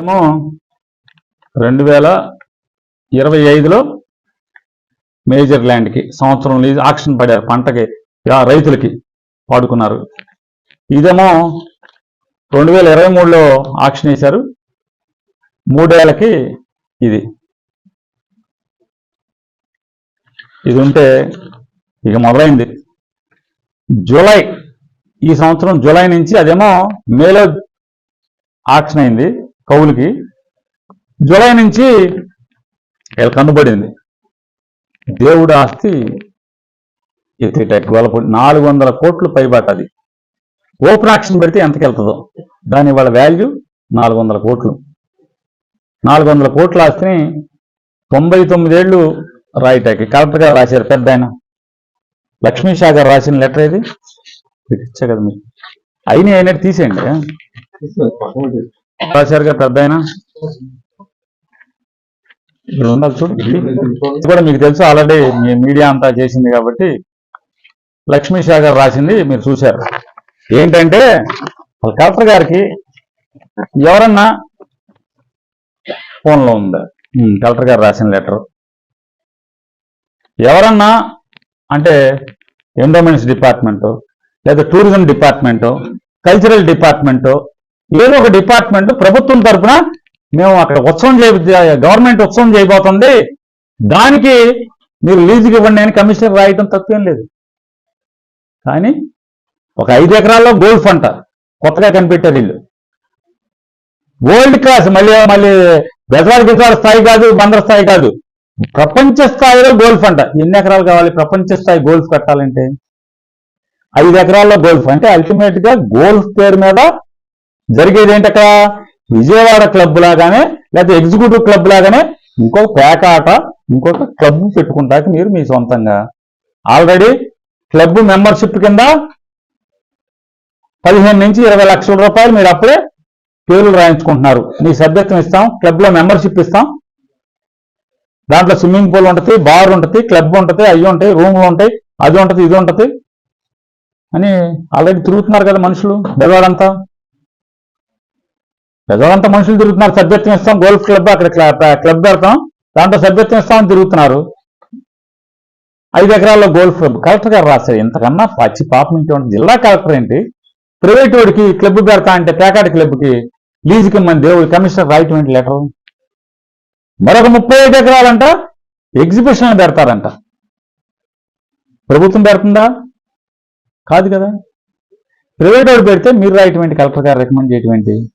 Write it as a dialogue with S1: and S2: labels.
S1: ఏమో రెండు వేల ఇరవై ఐదులో మేజర్ ల్యాండ్కి సంవత్సరం లీజ్ ఆక్షన్ పడారు పంటకి ఆ రైతులకి పాడుకున్నారు ఇదేమో రెండు వేల ఇరవై మూడులో ఆక్షన్ వేశారు. మూడేళ్ళకి ఇది. ఇది ఉంటే ఇక మొదలైంది. జూలై ఈ సంవత్సరం జూలై నుంచి అదేమో మేలో ఆక్షన్ అయింది. కవులకి జూలై నుంచి వీళ్ళ కన్నుబడింది దేవుడు ఆస్తి ఎత్తిటెక్ వాళ్ళ నాలుగు వందల కోట్లు పైబాట అది. ఓపెన్ ఆక్షన్ పెడితే ఎంతకెళ్తుందో. దాని వాళ్ళ వాల్యూ నాలుగు వందల కోట్లు. నాలుగు వందల కోట్ల ఆస్తిని తొంభై తొమ్మిదేళ్ళు రాయిటాకి కలెక్టర్ గారు రాశారు పెద్ద ఆయన. లక్ష్మీ గారు రాసిన లెటర్ ఇది ఇచ్చా కదా మీరు. అయినా అయినట్టు తీసేయండి. రాశారుగా పెద్ద ఆయన ఇది కూడా మీకు తెలుసు ఆల్రెడీ మీ మీడియా అంతా చేసింది కాబట్టి లక్ష్మీ సాగర్ రాసింది మీరు చూశారు. ఏంటంటే కలెక్టర్ గారికి ఎవరన్నా ఫోన్లో ఉందా? కలెక్టర్ గారు రాసిన లెటర్. ఎవరన్నా అంటే ఎండోమెంట్స్ డిపార్ట్మెంటు లేదా టూరిజం డిపార్ట్మెంటు కల్చరల్ డిపార్ట్మెంటు ఏదో ఒక డిపార్ట్మెంట్ ప్రభుత్వం తరపున మేము అక్కడ ఉత్సవం చేయ గవర్నమెంట్ ఉత్సవం చేయబోతుంది. దానికి మీరు లీజుకి ఇవ్వండి అని కమిషనర్ రాయటం తప్పేం లేదు. కానీ ఒక ఐదు ఎకరాల్లో గోల్ఫ్ అంట కొత్తగా కనిపెట్టారు ఇల్లు వరల్డ్ క్లాస్ మళ్ళీ మళ్ళీ గజవాడ గిజవాడ స్థాయి కాదు బందర స్థాయి కాదు. ప్రపంచ స్థాయిలో గోల్ఫ్ అంట ఎన్ని ఎకరాలు కావాలి? ప్రపంచ స్థాయి గోల్ఫ్ కట్టాలంటే? ఐదు ఎకరాల్లో గోల్ఫ్ అంటే అల్టిమేట్గా గోల్ఫ్ పేరు మీద జరిగేది ఏంటి అక్కడ? విజయవాడ క్లబ్ లాగానే లేకపోతే ఎగ్జిక్యూటివ్ క్లబ్ లాగానే ఇంకొక పేకాట ఇంకొక క్లబ్ పెట్టుకుంటాక మీరు మీ సొంతంగా. ఆల్రెడీ క్లబ్ మెంబర్షిప్ కింద పదిహేను నుంచి ఇరవై లక్షల రూపాయలు మీరు అప్పుడే పేర్లు రాయించుకుంటున్నారు. మీ సభ్యత్వం ఇస్తాం క్లబ్లో మెంబర్షిప్ ఇస్తాం. దాంట్లో స్విమ్మింగ్ పూల్ ఉంటుంది బార్ ఉంటుంది క్లబ్ ఉంటుంది అవి ఉంటాయి రూమ్లు ఉంటాయి అది ఉంటుంది ఇది ఉంటుంది అని ఆల్రెడీ తిరుగుతున్నారు కదా మనుషులు బెదవాడంతా. బెదవాడంతా మనుషులు తిరుగుతున్నారు సభ్యత్వం ఇస్తాం గోల్ఫ్ క్లబ్ అక్కడ క్లబ్ పెడతాం దాంట్లో సభ్యత్వం ఇస్తామని తిరుగుతున్నారు. ఐదు ఎకరాల్లో గోల్ఫ్ క్లబ్. కలెక్టర్ గారు రాశారు ఇంతకన్నా పచ్చి పాపం ఇంటి జిల్లా కలెక్టర్ ఏంటి? ప్రైవేట్ వాడికి క్లబ్ పెడతా అంటే పేకాటి క్లబ్కి లీజుకి మన దేవుడు కమిషనర్ రాయటం లెటర్? మరొక ముప్పై ఐదు ఎకరాలంట ఎగ్జిబిషన్ పెడతారంట. ప్రభుత్వం పెడుతుందా? కాదు కదా. ప్రైవేట్ వాడు పెడితే మీరు రాయటం కలెక్టర్ గారు రికమెండ్ చేయటం